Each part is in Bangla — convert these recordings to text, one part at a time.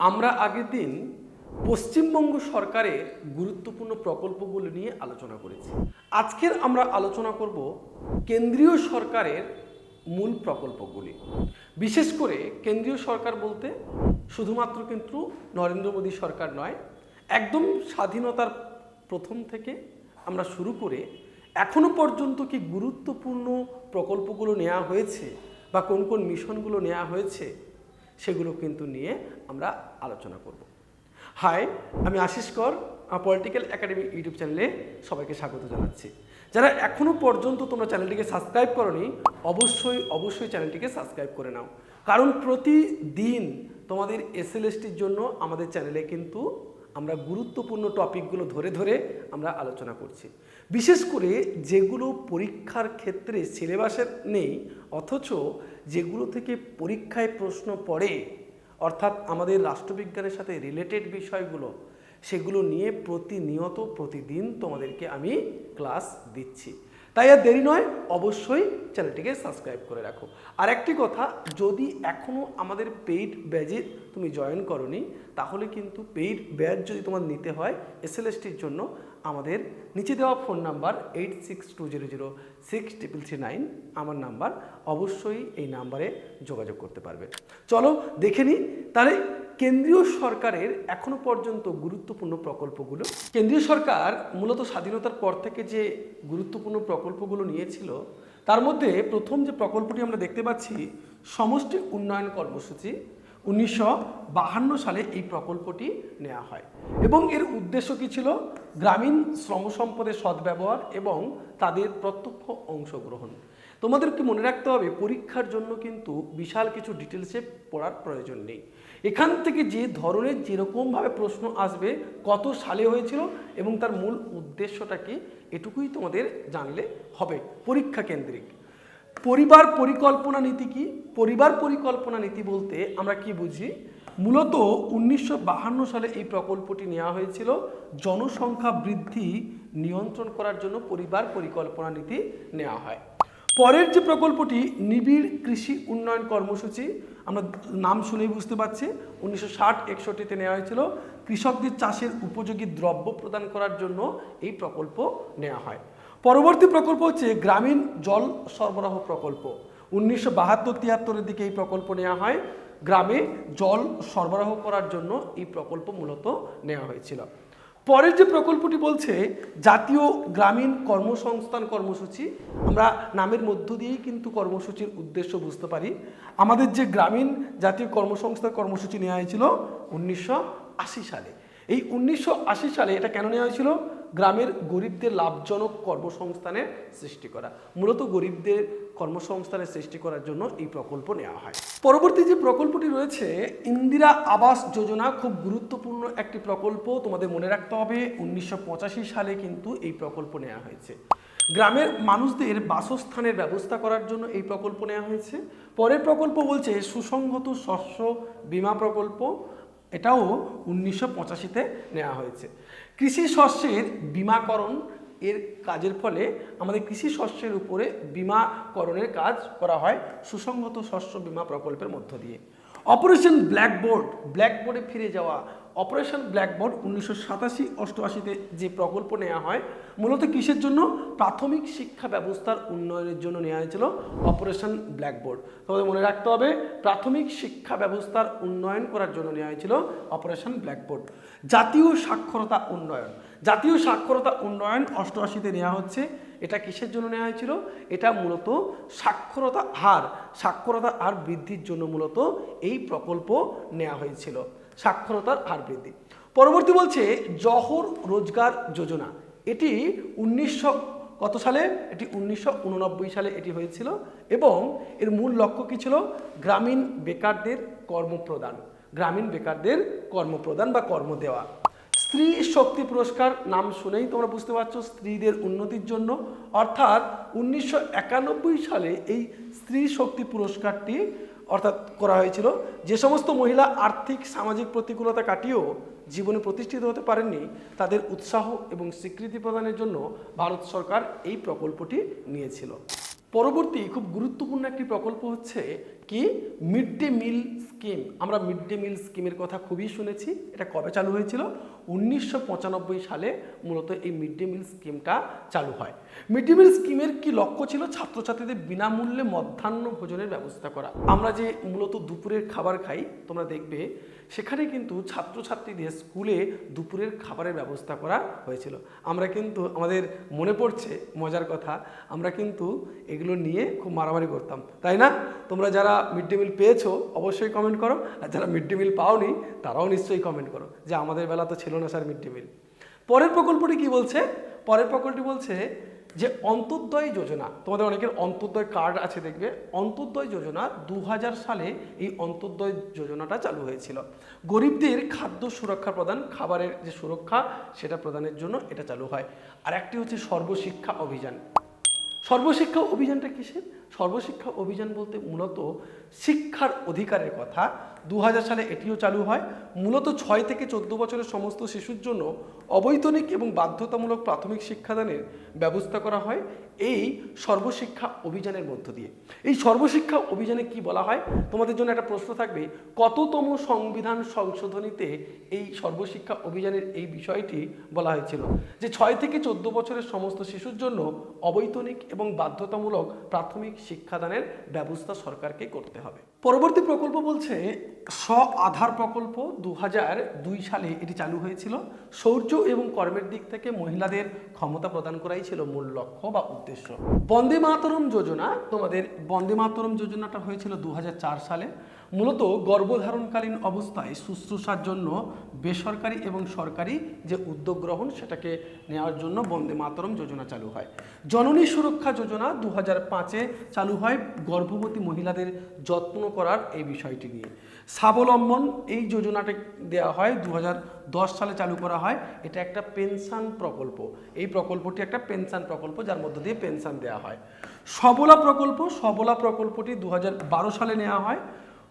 আমরা আগের দিন পশ্চিমবঙ্গ সরকারের গুরুত্বপূর্ণ প্রকল্পগুলো নিয়ে আলোচনা করেছি। আজকের আমরা আলোচনা করব কেন্দ্রীয় সরকারের মূল প্রকল্পগুলি। বিশেষ করে কেন্দ্রীয় সরকার বলতে শুধুমাত্র কিন্তু নরেন্দ্র মোদী সরকার নয়, একদম স্বাধীনতার প্রথম থেকে আমরা শুরু করে এখনও পর্যন্ত কি গুরুত্বপূর্ণ প্রকল্পগুলো নেওয়া হয়েছে বা কোন কোন মিশনগুলো নেওয়া হয়েছে সেগুলো কিন্তু নিয়ে আমরা আলোচনা করব। হাই আমি আশিস কর পলিটিক্যাল একাডেমি ইউটিউব চ্যানেলে সবাইকে স্বাগত জানাচ্ছি। যারা এখনও পর্যন্ত তোমরা চ্যানেলটিকে সাবস্ক্রাইব করনি, অবশ্যই অবশ্যই চ্যানেলটিকে সাবস্ক্রাইব করে নাও। কারণ প্রতিদিন তোমাদের এসএলএসটির জন্য আমাদের চ্যানেলে কিন্তু আমরা গুরুত্বপূর্ণ টপিকগুলো ধরে ধরে আমরা আলোচনা করছি। বিশেষ করে যেগুলো পরীক্ষার ক্ষেত্রে সিলেবাসের নেই, অথচ যেগুলো থেকে পরীক্ষায় প্রশ্ন পড়ে, অর্থাৎ আমাদের রাষ্ট্রবিজ্ঞানের সাথে রিলেটেড বিষয়গুলো, সেগুলো নিয়ে প্রতিনিয়ত প্রতিদিন তোমাদেরকে আমি ক্লাস দিচ্ছি। তাই আর দেরি নয়, অবশ্যই চ্যানেলটিকে সাবস্ক্রাইব করে রাখো। আর একটি কথা, যদি এখনও আমাদের পেইড ব্যাজে তুমি জয়েন করনি, তাহলে কিন্তু পেইড ব্যাজ যদি তোমার নিতে হয় এসএলএসটির জন্য আমাদের নিচে দেওয়া phone number eight six two zero zero six triple three nine আমার নাম্বার অবশ্যই এই নাম্বারে যোগাযোগ করতে পারবে। চলো দেখে নিই, তাহলে কেন্দ্রীয় সরকারের এখনও পর্যন্ত গুরুত্বপূর্ণ প্রকল্পগুলো, কেন্দ্রীয় সরকার মূলত স্বাধীনতার পর থেকে যে গুরুত্বপূর্ণ প্রকল্পগুলো নিয়েছিল, তার মধ্যে প্রথম যে প্রকল্পটি আমরা দেখতে পাচ্ছি সমষ্টি উন্নয়ন কর্মসূচি, উনিশশো সালে এই প্রকল্পটি নেওয়া হয়। এবং এর উদ্দেশ্য কী ছিল? গ্রামীণ শ্রম সম্পদের সদ্ব্যবহার এবং তাদের প্রত্যক্ষ অংশগ্রহণ। তোমাদেরকে মনে রাখতে হবে, পরীক্ষার জন্য কিন্তু বিশাল কিছু ডিটেলসে পড়ার প্রয়োজন নেই। এখান থেকে যে ধরনের যেরকমভাবে প্রশ্ন আসবে, কত সালে হয়েছিল এবং তার মূল উদ্দেশ্যটা কি, এটুকুই তোমাদের জানলে হবে পরীক্ষা কেন্দ্রিক। পরিবার পরিকল্পনা নীতি কি? পরিবার পরিকল্পনা নীতি বলতে আমরা কি বুঝি? মূলত উনিশশো সালে এই প্রকল্পটি নেওয়া হয়েছিল, জনসংখ্যা বৃদ্ধি নিয়ন্ত্রণ করার জন্য পরিবার পরিকল্পনা নীতি নেওয়া হয়। পরের যে প্রকল্পটি নিবিড় কৃষি উন্নয়ন কর্মসূচি, আমরা নাম শুনেই বুঝতে পারছি, উনিশশো ষাট একষট্টিতে নেওয়া হয়েছিল। কৃষকদের চাষের উপযোগী দ্রব্য প্রদান করার জন্য এই প্রকল্প নেওয়া হয়। পরবর্তী প্রকল্প হচ্ছে গ্রামীণ জল সরবরাহ প্রকল্প। উনিশশো বাহাত্তর তিয়াত্তরের দিকে এই প্রকল্প নেওয়া হয়। গ্রামে জল সরবরাহ করার জন্য এই প্রকল্প মূলত নেওয়া হয়েছিল। পরের যে প্রকল্পটি বলছে, জাতীয় গ্রামীণ কর্মসংস্থান কর্মসূচি, আমরা নামের মধ্য দিয়েই কিন্তু কর্মসূচির উদ্দেশ্য বুঝতে পারি। আমাদের যে গ্রামীণ জাতীয় কর্মসংস্থান কর্মসূচি নেওয়া হয়েছিল উনিশশো আশি সালে। এই উনিশশো আশি সালে এটা কেন নেওয়া হয়েছিল? গ্রামের গরিবদের লাভজনক কর্মসংস্থানের সৃষ্টি করা। মূলত গরিবদের কর্মসংস্থানের সৃষ্টি করার জন্য এই প্রকল্প নেওয়া হয়। পরবর্তী যে প্রকল্পটি রয়েছে, ইন্দিরা আবাস যোজনা খুব গুরুত্বপূর্ণ একটি প্রকল্প। তোমাদের মনে রাখতে হবে, উনিশশো পঁচাশি সালে কিন্তু এই প্রকল্প নেওয়া হয়েছে। গ্রামের মানুষদের বাসস্থানের ব্যবস্থা করার জন্য এই প্রকল্প নেওয়া হয়েছে। পরের প্রকল্প বলছে সুসংহত শস্য বীমা প্রকল্প। এটাও উনিশশো পঁচাশিতে নেওয়া হয়েছে। কৃষি শস্যের বিমাকরণ এর কাজের ফলে আমাদের কৃষি শস্যের উপরে বিমাকরণের কাজ করা হয় সুসংহত শস্য বিমা প্রকল্পের মধ্য দিয়ে। অপারেশন ব্ল্যাকবোর্ড ব্ল্যাকবোর্ডে ফিরে যাওয়া অপারেশন ব্ল্যাকবোর্ড উনিশশো সাতাশি অষ্টআশিতে যে প্রকল্প নেওয়া হয়, মূলত কিসের জন্য? প্রাথমিক শিক্ষা ব্যবস্থার উন্নয়নের জন্য নেওয়া হয়েছিল অপারেশন ব্ল্যাকবোর্ড। তোমাদের মনে রাখতে হবে, প্রাথমিক শিক্ষা ব্যবস্থার উন্নয়ন করার জন্য নেওয়া হয়েছিল অপারেশন ব্ল্যাকবোর্ড। জাতীয় সাক্ষরতা উন্নয়ন। জাতীয় সাক্ষরতা উন্নয়ন অষ্টআশিতে নেওয়া হচ্ছে, এটা কিসের জন্য নেওয়া হয়েছিল? এটা মূলত সাক্ষরতা হার সাক্ষরতা হার বৃদ্ধির জন্য মূলত এই প্রকল্প নেওয়া হয়েছিল। সাক্ষরতার হার বৃদ্ধি। পরবর্তী বলছে জহর রোজগার যোজনা। এটি উনিশশো কত সালে? এটি উনিশশো উননব্বই সালে এটি হয়েছিল এবং এর মূল লক্ষ্য কী ছিল? গ্রামীণ বেকারদের কর্মপ্রদান। গ্রামীণ বেকারদের কর্মপ্রদান বা কর্ম দেওয়া। স্ত্রী শক্তি পুরস্কার নাম শুনেই তোমরা বুঝতে পারছ স্ত্রীদের উন্নতির জন্য। অর্থাৎ উনিশশো একানব্বই সালে এই স্ত্রী শক্তি পুরস্কারটি অর্থাৎ করা হয়েছিল। যে সমস্ত মহিলা আর্থিক, সামাজিক প্রতিকূলতা কাটিয়েও জীবনে প্রতিষ্ঠিত হতে পারেননি, তাদের উৎসাহ এবং স্বীকৃতি প্রদানের জন্য ভারত সরকার এই প্রকল্পটি নিয়েছিল। পরবর্তী খুব গুরুত্বপূর্ণ একটি প্রকল্প হচ্ছে কি? মিড ডে মিল স্কিম আমরা মিড ডে মিল স্কিমের কথা খুবই শুনেছি। এটা কবে চালু হয়েছিল? উনিশশো পঁচানব্বই সালে মূলত এই মিড ডে মিল স্কিমটা চালু হয়। মিড ডে মিল স্কিমের কি লক্ষ্য ছিল? ছাত্রছাত্রীদের বিনামূল্যে মধ্যাহ্ন ভোজনের ব্যবস্থা করা। আমরা যে মূলত দুপুরের খাবার খাই, তোমরা দেখবে সেখানে কিন্তু ছাত্রছাত্রীদের স্কুলে দুপুরের খাবারের ব্যবস্থা করা হয়েছিল। আমরা কিন্তু, আমাদের মনে পড়ছে মজার কথা, আমরা কিন্তু এগুলো নিয়ে খুব মারামারি করতাম। তাই না? তোমরা যারা মিড ডে মিল পেয়েছ, অবশ্যই কমেন্ট করো। আর যারা মিড ডে মিল পাওনি, তারাও নিশ্চয়ই কমেন্ট করো যে আমাদের বেলা তো ছিল না স্যার মিড ডে মিল। পরের প্রকল্পটি কি বলছে? পরের প্রকল্পটি বলছে যে অন্তর্দয় যোজনা, তোমাদের অনেকের অন্তর্দয় কার্ড আছে দেখবে, অন্তর্দয় যোজনা দু হাজার সালে এই অন্তর্দয় যোজনাটা চালু হয়েছিল। গরিবদের খাদ্য সুরক্ষা প্রদান, খাবারের যে সুরক্ষা সেটা প্রদানের জন্য এটা চালু হয়। আর একটি হচ্ছে সর্বশিক্ষা অভিযান। সর্বশিক্ষা অভিযানটা কিসের? সর্বশিক্ষা অভিযান বলতে মূলত শিক্ষার অধিকারের কথা। দু হাজার সালে এটিও চালু হয়। মূলত ছয় থেকে চোদ্দ বছরের সমস্ত শিশুর জন্য অবৈতনিক এবং বাধ্যতামূলক প্রাথমিক শিক্ষাদানের ব্যবস্থা করা হয় এই সর্বশিক্ষা অভিযানের মধ্য দিয়ে। এই সর্বশিক্ষা অভিযানে কি বলা হয়? তোমাদের জন্য একটা প্রশ্ন থাকবে, কততম সংবিধান সংশোধনীতে এই সর্বশিক্ষা অভিযানের এই বিষয়টি বলা হয়েছিল? যে ছয় থেকে চোদ্দ বছরের সমস্ত শিশুর জন্য অবৈতনিক এবং বাধ্যতামূলক প্রাথমিক শিক্ষাদানের ব্যবস্থা সরকারকে করতে হবে। পরবর্তী প্রকল্প বলছে, স্ব আধার প্রকল্প দু দুই সালে এটি চালু হয়েছিল। শৌর্য এবং কর্মের দিক থেকে মহিলাদের ক্ষমতা প্রদান করাই ছিল মূল লক্ষ্য বা উদ্দেশ্য। বন্দে মাতরম যোজনা, তোমাদের বন্দে মাতরম যোজনাটা হয়েছিল দু হাজার চার সালে। মূলত গর্ভধারণকালীন অবস্থায় শুশ্রূষার জন্য বেসরকারি এবং সরকারি যে উদ্যোগ গ্রহণ সেটাকে নেওয়ার জন্য বন্দে মাতরম যোজনা চালু হয়। জননী সুরক্ষা যোজনা দু পাঁচে চালু হয় গর্ভবতী মহিলাদের যত্ন করার এই বিষয়টি নিয়ে। স্বাবলম্বন এই যোজনাটা দেওয়া হয় দু দশ সালে চালু করা হয়। এটা একটা পেনশন প্রকল্প। এই প্রকল্পটি একটা পেনশন প্রকল্প যার মধ্য দিয়ে পেনশন দেওয়া হয়। সবলা প্রকল্প, সবলা প্রকল্পটি দু হাজার বারো সালে নেওয়া হয়।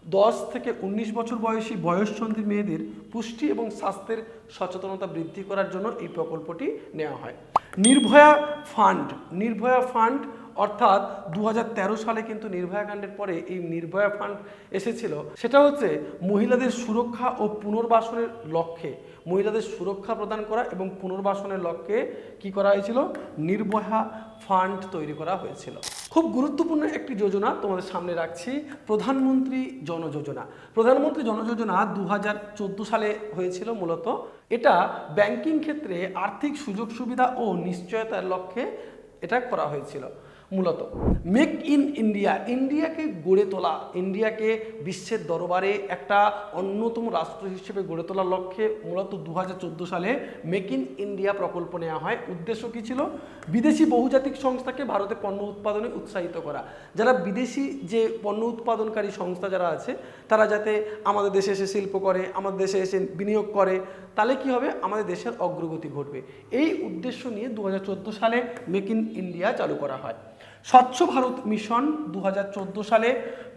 দশ থেকে ১৯ বছর বয়সী বয়ঃসন্ধি মেয়েদের পুষ্টি এবং স্বাস্থ্যের সচেতনতা বৃদ্ধি করার জন্য এই প্রকল্পটি নেওয়া হয়। নির্ভয়া ফান্ড নির্ভয়া ফান্ড অর্থাৎ দু হাজার তেরো সালে কিন্তু নির্ভয়া কাণ্ডের পরে এই নির্ভয়া ফান্ড এসেছিল। সেটা হচ্ছে মহিলাদের সুরক্ষা ও পুনর্বাসনের লক্ষ্যে। মহিলাদের সুরক্ষা প্রদান করা এবং পুনর্বাসনের লক্ষ্যে কি করা হয়েছিল? নির্ভয়া ফান্ড তৈরি করা হয়েছিল। খুব গুরুত্বপূর্ণ একটি যোজনা তোমাদের সামনে রাখছি, প্রধানমন্ত্রী জনযোজনা প্রধানমন্ত্রী জনযোজনা দু হাজার চোদ্দ সালে হয়েছিল মূলত। এটা ব্যাংকিং ক্ষেত্রে আর্থিক সুযোগ সুবিধা ও নিশ্চয়তার লক্ষ্যে এটা করা হয়েছিল। মূলত। মেক ইন ইন্ডিয়া ইন্ডিয়াকে গড়ে তোলা ইন্ডিয়াকে বিশ্বের দরবারে একটা অন্যতম রাষ্ট্র হিসেবে গড়ে তোলার লক্ষ্যে মূলত দু হাজার চোদ্দ সালে মেক ইন ইন্ডিয়া প্রকল্প নেওয়া হয়। উদ্দেশ্য কী ছিল? বিদেশি বহুজাতিক সংস্থাকে ভারতে পণ্য উৎপাদনে উৎসাহিত করা। যারা বিদেশি যে পণ্য উৎপাদনকারী সংস্থা যারা আছে, তারা যাতে আমাদের দেশে এসে শিল্প করে, আমাদের দেশে এসে বিনিয়োগ করে তাহলে কি হবে? আমাদের দেশের অগ্রগতি ঘটবে। এই উদ্দেশ্য নিয়ে দু হাজার চোদ্দ সালে মেক ইন ইন্ডিয়া চালু করা হয়। স্বচ্ছ ভারত মিশন দু হাজার চোদ্দ সালে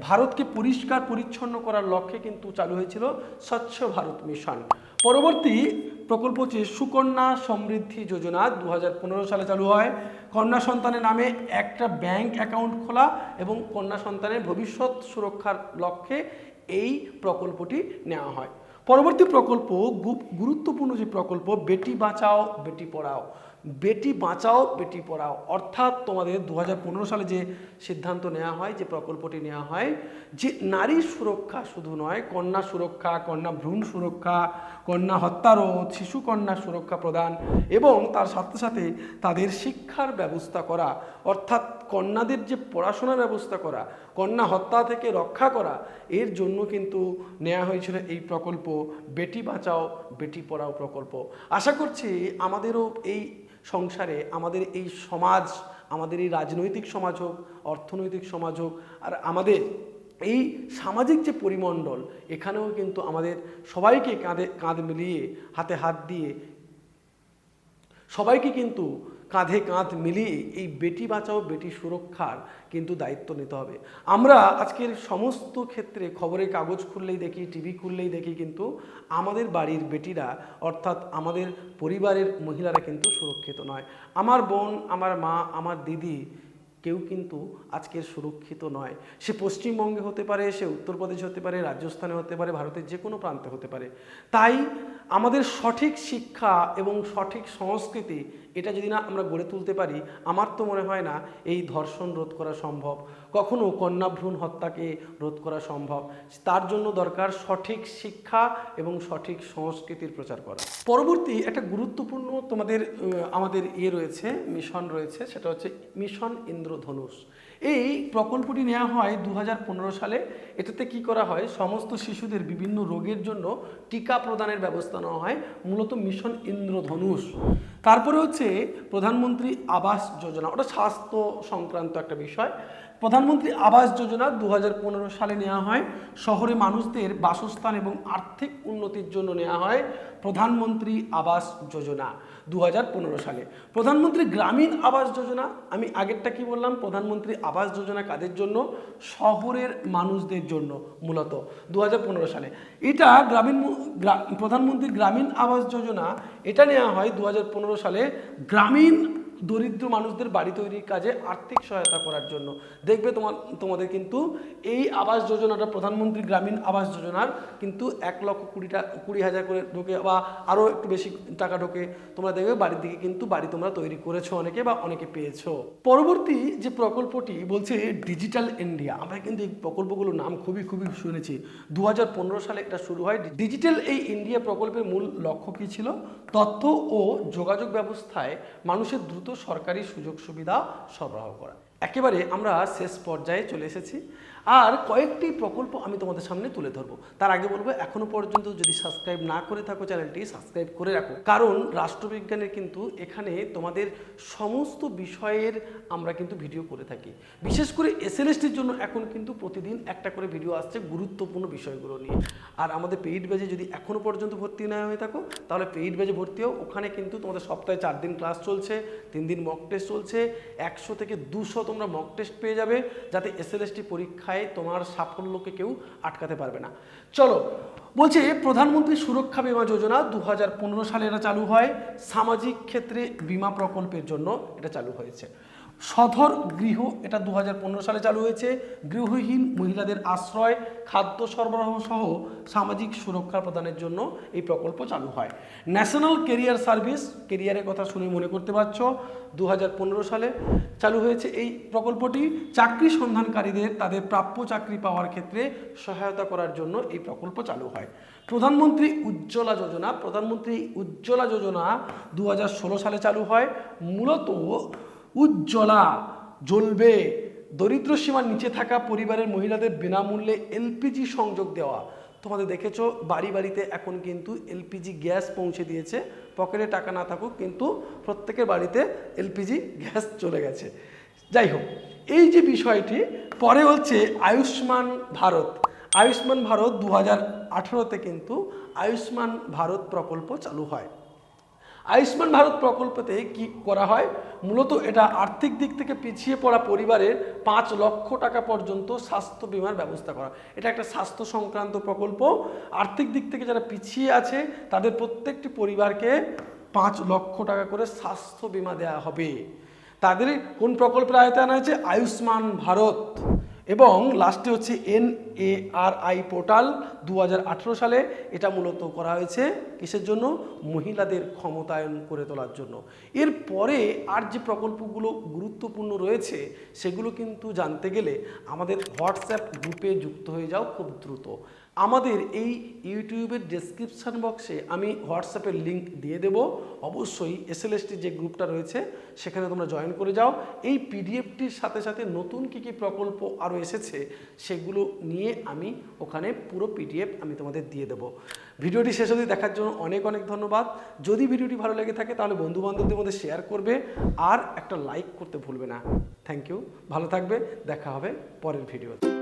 ভারতকে পরিষ্কার পরিচ্ছন্ন করার লক্ষ্যে কিন্তু চালু হয়েছিল স্বচ্ছ ভারত মিশন। পরবর্তী প্রকল্প হচ্ছে সুকন্যা সমৃদ্ধি যোজনা দু হাজার পনেরো সালে চালু হয়। কন্যা সন্তানের নামে একটা ব্যাংক অ্যাকাউন্ট খোলা এবং কন্যা সন্তানের ভবিষ্যৎ সুরক্ষার লক্ষ্যে এই প্রকল্পটি নেওয়া হয়। পরবর্তী প্রকল্প গুরুত্বপূর্ণ যে প্রকল্প, বেটি বাঁচাও, বেটি পড়াও। বেটি বাঁচাও, বেটি পড়াও। অর্থাৎ তোমাদের দু হাজার পনেরো সালে যে সিদ্ধান্ত নেওয়া হয়, যে প্রকল্পটি নেওয়া হয়, যে নারী সুরক্ষা শুধু নয়, কন্যা সুরক্ষা, কন্যা ভ্রূণ সুরক্ষা কন্যা হত্যারোধ, শিশু কন্যা সুরক্ষা প্রদান এবং তার সাথে সাথে তাদের শিক্ষার ব্যবস্থা করা, অর্থাৎ কন্যাদের যে পড়াশোনার ব্যবস্থা করা, কন্যা হত্যা থেকে রক্ষা করা, এর জন্য কিন্তু নেওয়া হয়েছিল এই প্রকল্প বেটি বাঁচাও, বেটি পড়াও প্রকল্প। আশা করছি আমাদেরও এই সংসারে, আমাদের এই সমাজ, আমাদের এই রাজনৈতিক সমাজ হোক, অর্থনৈতিক সমাজ হোক, আর আমাদের এই সামাজিক যে পরিমণ্ডল, এখানেও কিন্তু আমাদের সবাইকে কাঁধে, কাঁধ মিলিয়ে, হাতে হাত দিয়ে, সবাইকে কিন্তু কাঁধে কাঁধ মিলিয়ে এই বেটি বাঁচাও, বেটি সুরক্ষার কিন্তু দায়িত্ব নিতে হবে। আমরা আজকের সমস্ত ক্ষেত্রে খবরের কাগজ খুললেই দেখি, টিভি খুললেই দেখি কিন্তু আমাদের বাড়ির বেটিরা, অর্থাৎ আমাদের পরিবারের মহিলারা কিন্তু সুরক্ষিত নয়। আমার বোন, আমার মা, আমার দিদি কেউ কিন্তু আজকের সুরক্ষিত নয়। সে পশ্চিমবঙ্গে হতে পারে, সে উত্তরপ্রদেশ হতে পারে, রাজস্থানে হতে পারে, ভারতের যে কোনো প্রান্তে হতে পারে। তাই আমাদের সঠিক শিক্ষা এবং সঠিক সংস্কৃতি, এটা যদি না আমরা গড়ে তুলতে পারি, আমার তো মনে হয় না এই ধর্ষণ রোধ করা সম্ভব। কখনো কন্যাভ্রূণ হত্যাকে রোধ করা সম্ভব। তার জন্য দরকার সঠিক শিক্ষা এবং সঠিক সংস্কৃতির প্রচার করা। পরবর্তী একটা গুরুত্বপূর্ণ তোমাদের আমাদের ইয়ে রয়েছে, মিশন রয়েছে, সেটা হচ্ছে মিশন ইন্দ্রধনুষ। এই প্রকল্পটি নেওয়া হয় দু হাজার পনেরো সালে। এটাতে কি করা হয়? সমস্ত শিশুদের বিভিন্ন রোগের জন্য টিকা প্রদানের ব্যবস্থা নেওয়া হয়, মূলত মিশন ইন্দ্রধনুষ। তারপরে হচ্ছে প্রধানমন্ত্রী আবাস যোজনা। ওটা স্বাস্থ্য সংক্রান্ত একটা বিষয়। প্রধানমন্ত্রী আবাস যোজনা দু হাজার পনেরো সালে নেওয়া হয়। শহরে মানুষদের বাসস্থান এবং আর্থিক উন্নতির জন্য নেওয়া হয় প্রধানমন্ত্রী আবাস যোজনা দু হাজার পনেরো সালে। প্রধানমন্ত্রী গ্রামীণ আবাস যোজনা, আমি আগেরটা কি বললাম? প্রধানমন্ত্রী আবাস যোজনা কাদের জন্য? শহরের মানুষদের জন্য মূলত দু হাজার পনেরো সালে। এটা গ্রামীণ প্রধানমন্ত্রী গ্রামীণ আবাস যোজনা, এটা নেওয়া হয় দু হাজার পনেরো সালে। গ্রামীণ দরিদ্র মানুষদের বাড়ি তৈরির কাজে আর্থিক সহায়তা করার জন্য। দেখবে তোমার তোমাদের কিন্তু এই আবাস যোজনাটা প্রধানমন্ত্রী গ্রামীণ আবাস যোজনার কিন্তু এক লক্ষ কুড়িটা, কুড়ি হাজার করে ঢোকে বা আরও একটু বেশি টাকা ঢোকে। তোমরা দেখবে বাড়ির দিকে কিন্তু বাড়ি তোমরা তৈরি করেছ অনেকে বা অনেকে পেয়েছ। পরবর্তী যে প্রকল্পটি বলছে ডিজিটাল ইন্ডিয়া, আমরা কিন্তু এই প্রকল্পগুলোর নাম খুবই খুবই শুনেছি। দু হাজার পনেরো সালে এটা শুরু হয়। ডিজিটাল এই ইন্ডিয়া প্রকল্পের মূল লক্ষ্য কী ছিল? তথ্য ও যোগাযোগ ব্যবস্থায় মানুষের দ্রুত সরকারি সুযোগ সুবিধা সরবরাহ করা। একেবারে আমরা শেষ পর্যায়ে চলে এসেছি। আর কয়েকটি প্রকল্প আমি তোমাদের সামনে তুলে ধরবো। তার আগে বলব, এখনও পর্যন্ত যদি সাবস্ক্রাইব না করে থাকো চ্যানেলটি সাবস্ক্রাইব করে রাখো। কারণ রাষ্ট্রবিজ্ঞানের কিন্তু এখানে তোমাদের সমস্ত বিষয়ের আমরা কিন্তু ভিডিও করে থাকি। বিশেষ করে এসএলএসটির জন্য এখন কিন্তু প্রতিদিন একটা করে ভিডিও আসছে গুরুত্বপূর্ণ বিষয়গুলো নিয়ে। আর আমাদের পেইড ব্যাচে যদি এখনও পর্যন্ত ভর্তি না হয়ে থাকো, তাহলে পেইড ব্যাচে ভর্তি হও। ওখানে কিন্তু তোমাদের সপ্তাহে চার দিন ক্লাস চলছে, তিন দিন মক টেস্ট চলছে। একশো থেকে দুশো তোমরা মক টেস্ট পেয়ে যাবে, যাতে এসএলএসটি পরীক্ষায় তোমার সাফল্যকে কেউ আটকাতে পারবে না। চলো, বলছে প্রধানমন্ত্রী সুরক্ষা বিমা যোজনা দু হাজার পনেরো সালে এটা চালু হয়। সামাজিক ক্ষেত্রে বিমা প্রকল্পের জন্য এটা চালু হয়েছে। সধর গৃহ, এটা দু হাজার পনেরো সালে চালু হয়েছে। গৃহহীন মহিলাদের আশ্রয়, খাদ্য সরবরাহ সহ সামাজিক সুরক্ষা প্রদানের জন্য এই প্রকল্প চালু হয়। ন্যাশনাল কেরিয়ার সার্ভিস কেরিয়ারের কথা শুনে মনে করতে পারছ দু সালে চালু হয়েছে এই প্রকল্পটি। চাকরি সন্ধানকারীদের তাদের প্রাপ্য চাকরি পাওয়ার ক্ষেত্রে সহায়তা করার জন্য এই প্রকল্প চালু হয়। প্রধানমন্ত্রী উজ্জ্বলা যোজনা, প্রধানমন্ত্রী উজ্জ্বলা যোজনা দু হাজার ষোলো সালে চালু হয়। মূলত উজ্জ্বলা, জ্বলবে। দরিদ্র সীমার নিচে থাকা পরিবারের মহিলাদের বিনামূল্যে এলপিজি সংযোগ দেওয়া। তোমাদের দেখেছ, বাড়ি বাড়িতে এখন কিন্তু এলপিজি গ্যাস পৌঁছে দিয়েছে। পকেটে টাকা না থাকুক কিন্তু প্রত্যেকের বাড়িতে এলপিজি গ্যাস চলে গেছে। যাই হোক, এই যে বিষয়টি, পরে হচ্ছে আয়ুষ্মান ভারত। আয়ুষ্মান ভারত দু হাজার কিন্তু আয়ুষ্মান ভারত প্রকল্প চালু হয়। আয়ুষ্মান ভারত প্রকল্পতে কি করা হয়? মূলত এটা আর্থিক দিক থেকে পিছিয়ে পড়া পরিবারের পাঁচ লক্ষ টাকা পর্যন্ত স্বাস্থ্য বিমার ব্যবস্থা করা। এটা একটা স্বাস্থ্য সংক্রান্ত প্রকল্প। আর্থিক দিক থেকে যারা পিছিয়ে আছে, তাদের প্রত্যেকটি পরিবারকে পাঁচ লক্ষ টাকা করে স্বাস্থ্য বিমা দেওয়া হবে। তাদের কোন প্রকল্পের আনা হয়েছে আয়ুষ্মান ভারত। এবং লাস্টে হচ্ছে N A R I portal দু হাজার আঠেরো সালে এটা মূলত করা হয়েছে কিসের জন্য? মহিলাদের ক্ষমতায়ন করে তোলার জন্য। এর পরে আর যে প্রকল্পগুলো গুরুত্বপূর্ণ রয়েছে সেগুলো কিন্তু জানতে গেলে আমাদের হোয়াটসঅ্যাপ গ্রুপে যুক্ত হয়ে যাও খুব দ্রুত। আমাদের এই ইউটিউবের ডেসক্রিপশান বক্সে আমি হোয়াটসঅ্যাপের লিঙ্ক দিয়ে দেব। অবশ্যই এসএলএসটির যে গ্রুপটা রয়েছে, সেখানে তোমরা জয়েন করে যাও। এই পিডিএফটির সাথে সাথে নতুন কী কী প্রকল্প আরও এসেছে, সেগুলো নিয়ে আমি ওখানে পুরো পিডিএফ আমি তোমাদের দিয়ে দেবো। ভিডিওটি শেষ অবধি দেখার জন্য অনেক অনেক ধন্যবাদ। যদি ভিডিওটি ভালো লেগে থাকে, তাহলে বন্ধু বান্ধবদের মধ্যে শেয়ার করবে আর একটা লাইক করতে ভুলবে না। থ্যাংক ইউ ভালো থাকবে। দেখা হবে পরের ভিডিওতে